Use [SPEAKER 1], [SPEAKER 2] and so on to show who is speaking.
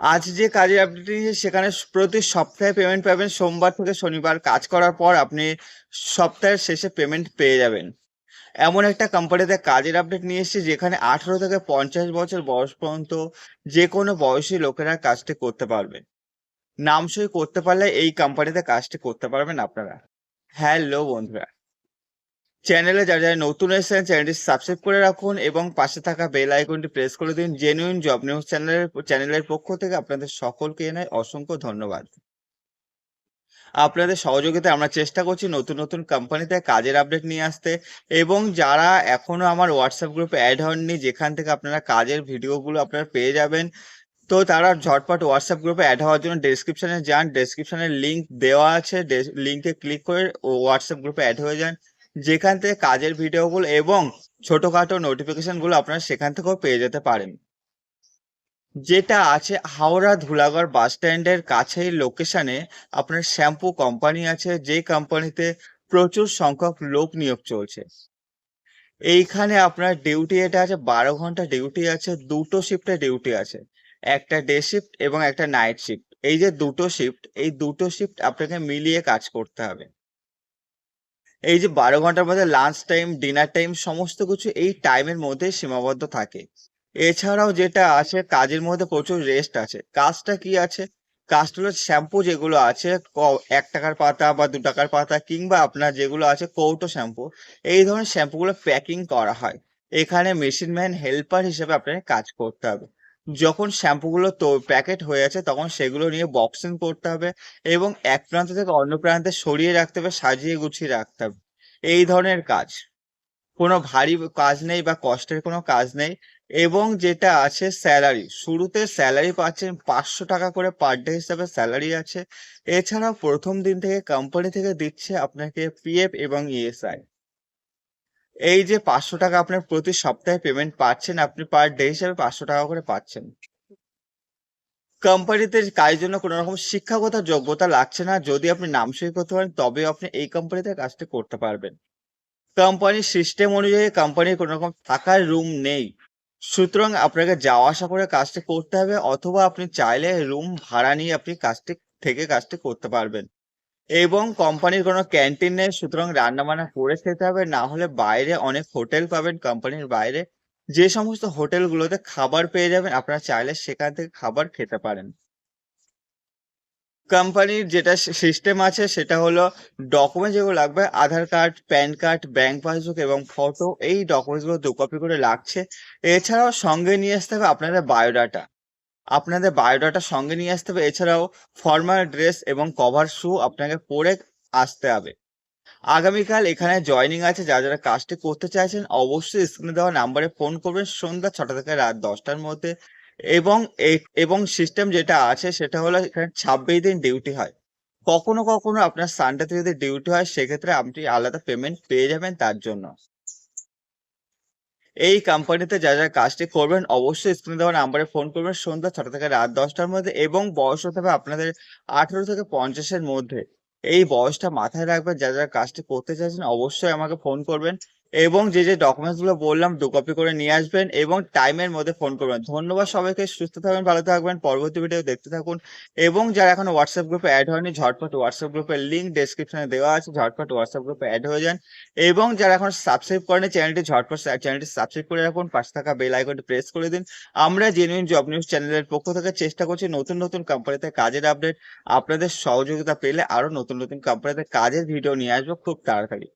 [SPEAKER 1] আজ যে কাজের আপডেট নিয়েছি, সেখানে প্রতি সপ্তাহে পেমেন্ট পাবেন। সোমবার থেকে শনিবার কাজ করার পর আপনি সপ্তাহের শেষে পেমেন্ট পেয়ে যাবেন। এমন একটা কোম্পানিতে কাজের আপডেট নিয়ে এসেছি, যেখানে আঠারো থেকে পঞ্চাশ বছর বয়স পর্যন্ত যে কোনো বয়সী লোকেরা কাজটি করতে পারবে। নাম সই করতে পারলে এই কোম্পানিতে কাজটি করতে পারবেন আপনারা। হ্যালো বন্ধুরা। চ্যানেলে যারা যারা নতুন এসেছেন, চ্যানেলটি সাবস্ক্রাইব করে রাখুন এবং পাশে থাকা বেল আইকনটি প্রেস করে দিন। জেনুইন জব নিউজ চ্যানেলের চ্যানেলের পক্ষ থেকে আপনাদের সকলকে এনে অসংখ্য ধন্যবাদ। আপনাদের সহযোগিতায় আমরা চেষ্টা করছি নতুন নতুন কোম্পানিতে কাজের আপডেট নিয়ে আসতে এবং যারা এখনও আমার হোয়াটসঅ্যাপ গ্রুপে অ্যাড হননি, যেখান থেকে আপনারা কাজের ভিডিওগুলো আপনারা পেয়ে যাবেন, তো তারা ঝটপট হোয়াটসঅ্যাপ গ্রুপে অ্যাড হওয়ার জন্য ডেসক্রিপশনে যান। ডেসক্রিপশনে লিঙ্ক দেওয়া আছে। লিঙ্কে ক্লিক করে হোয়াটসঅ্যাপ গ্রুপে অ্যাড হয়ে যান। যেখান থেকে কাজের ভিডিওগুলো এবং ছোটখাটো নোটিফিকেশনগুলো আপনারা সেখান থেকেও পেয়ে যেতে পারেন। যেটা আছে হাওড়া ধুলাগড় বাস স্ট্যান্ডের কাছেই লোকেশনে আপনার শ্যাম্পু কোম্পানি আছে, যে কোম্পানিতে প্রচুর সংখ্যক লোক নিয়োগ চলছে। এইখানে আপনার ডিউটি এটা আছে, বারো ঘণ্টা ডিউটি আছে, দুটো শিফটে ডিউটি আছে। একটা ডে শিফট এবং একটা নাইট শিফট এই যে দুটো শিফট এই দুটো শিফট আপনাকে মিলিয়ে কাজ করতে হবে। এই যে বারো ঘণ্টার মধ্যে লাঞ্চ টাইম ডিনার টাইম সমস্ত কিছু এই টাইমের মধ্যে সীমাবদ্ধ থাকে। এছাড়াও যেটা আছে, কাজের মধ্যে প্রচুর রেস্ট আছে। কাজটা কি আছে? কাজটা হলো শ্যাম্পু যেগুলো আছে এক টাকার পাতা বা দু টাকার পাতা কিংবা আপনার যেগুলো আছে কৌটো শ্যাম্পু এই ধরনের শ্যাম্পুগুলো প্যাকিং করা হয়। এখানে মেশিন ম্যান হেল্পার হিসেবে আপনাকে কাজ করতে হবে। যখন শ্যাম্পুগুলো তো প্যাকেট হয়ে আছে, তখন সেগুলো নিয়ে বক্সিং করতে হবে এবং এক প্রান্ত থেকে অন্য প্রান্তে সরিয়ে রাখতে হবে, সাজিয়ে গুছিয়ে রাখতে হবে। এই ধরনের কাজ। কোনো ভারী কাজ নেই বা কষ্টের কোনো কাজ নেই এবং যেটা আছে স্যালারি শুরুতে স্যালারি পাচ্ছেন পাঁচশো টাকা করে পার ডে হিসাবে স্যালারি আছে। এছাড়াও প্রথম দিন থেকে কোম্পানি থেকে দিচ্ছে আপনাকে পিএফ এবং ইএসআই এই যে পাঁচশো টাকা আপনার প্রতি সপ্তাহে পেমেন্ট পাচ্ছেন, আপনি পার ডে হিসাবে পাঁচশো টাকা করে পাচ্ছেন। কোম্পানিতে কাজের জন্য কোনো রকম শিক্ষাগত যোগ্যতা লাগছে না। যদি আপনি নাম সই করতে পারেন তবে আপনি এই কোম্পানিতে কাজটি করতে পারবেন। কোম্পানির সিস্টেম অনুযায়ী কোম্পানির কোনো রকম থাকার রুম নেই। সুতরাং আপনাকে যাওয়া আসা করে কাজটি করতে হবে, অথবা আপনি চাইলে রুম ভাড়া নিয়ে আপনি কাজটি থেকে কাজটি করতে পারবেন। এবং কোম্পানির কোনো ক্যান্টিন নেই, সুতরাং রান্না বান্না করে খেতে হবে, না হলে বাইরে অনেক হোটেল পাবেন কোম্পানির বাইরে। যে সমস্ত হোটেলগুলোতে খাবার পেয়ে যাবেন, আপনারা চাইলে সেখান থেকে খাবার খেতে পারেন। কোম্পানির যেটা সিস্টেম আছে, সেটা হলো ডকুমেন্ট যেগুলো লাগবে, Aadhaar card, PAN card bank passbook এবং ফটো এই ডকুমেন্টসগুলো দু কপি করে লাগছে। এছাড়াও সঙ্গে নিয়ে আসতে হবে আপনাদের বায়োডাটা আপনাদের বায়োডাটা সঙ্গে নিয়ে আসতে হবে। এছাড়াও ফর্মাল ড্রেস এবং কভার শু আপনাকে পরে আসতে হবে। আগামীকাল এখানে জয়েনিং আছে, যারা যারা কাজটি করতে চাইছেন, অবশ্যই স্ক্রিনে দেওয়া নাম্বারে ফোন করবেন। সন্ধ্যা ছটা থেকে রাত দশটার মধ্যে। এবং এবং সিস্টেম যেটা আছে, সেটা হলো এখানে ছাব্বিশ দিন ডিউটি হয়। কখনো কখনো আপনার সানডেতে যদি ডিউটি হয়, সেক্ষেত্রে আপনি আলাদা পেমেন্ট পেয়ে যাবেন তার জন্য। এই কোম্পানিতে যা যা কাজটি করবেন, অবশ্যই স্ক্রিনে দেওয়া নাম্বারে ফোন করবেন। সন্ধ্যা ছটা থেকে রাত দশটার মধ্যে এবং বয়স হতে হবে আপনাদের আঠেরো থেকে পঞ্চাশের মধ্যে। এই বয়সটা মাথায় রাখবেন, যা যারা কাজটি করতে চাইছেন, অবশ্যই আমাকে ফোন করবেন। এবং যে যে ডকুমেন্টসগুলো বললাম, দু কপি করে নিয়ে আসবেন এবং টাইমের মধ্যে ফোন করবেন। ধন্যবাদ সবাইকে, সুস্থ থাকবেন, ভালো থাকবেন। পরবর্তী ভিডিও দেখতে থাকুন। এবং যারা এখন হোয়াটসঅ্যাপ গ্রুপে অ্যাড হয়নি, ঝটপট হোয়াটসঅ্যাপ গ্রুপের লিঙ্ক ডেসক্রিপশনে দেওয়া আছে। ঝটপট হোয়াটসঅ্যাপ গ্রুপে অ্যাড হয়ে যান। এবং যারা এখন সাবস্ক্রাইব করেনি চ্যানেলটি ঝটপট চ্যানেলটি সাবস্ক্রাইব করে রাখুন। পাশে থাকা বেল আইকনটি প্রেস করে দিন। আমরা জেনুইন জব নিউজ চ্যানেলের পক্ষ থেকে চেষ্টা করছি নতুন নতুন কোম্পানিতে কাজের আপডেট আপনাদের সহযোগিতা পেলে আরও নতুন নতুন কোম্পানিতে কাজের ভিডিও নিয়ে আসব খুব তাড়াতাড়ি।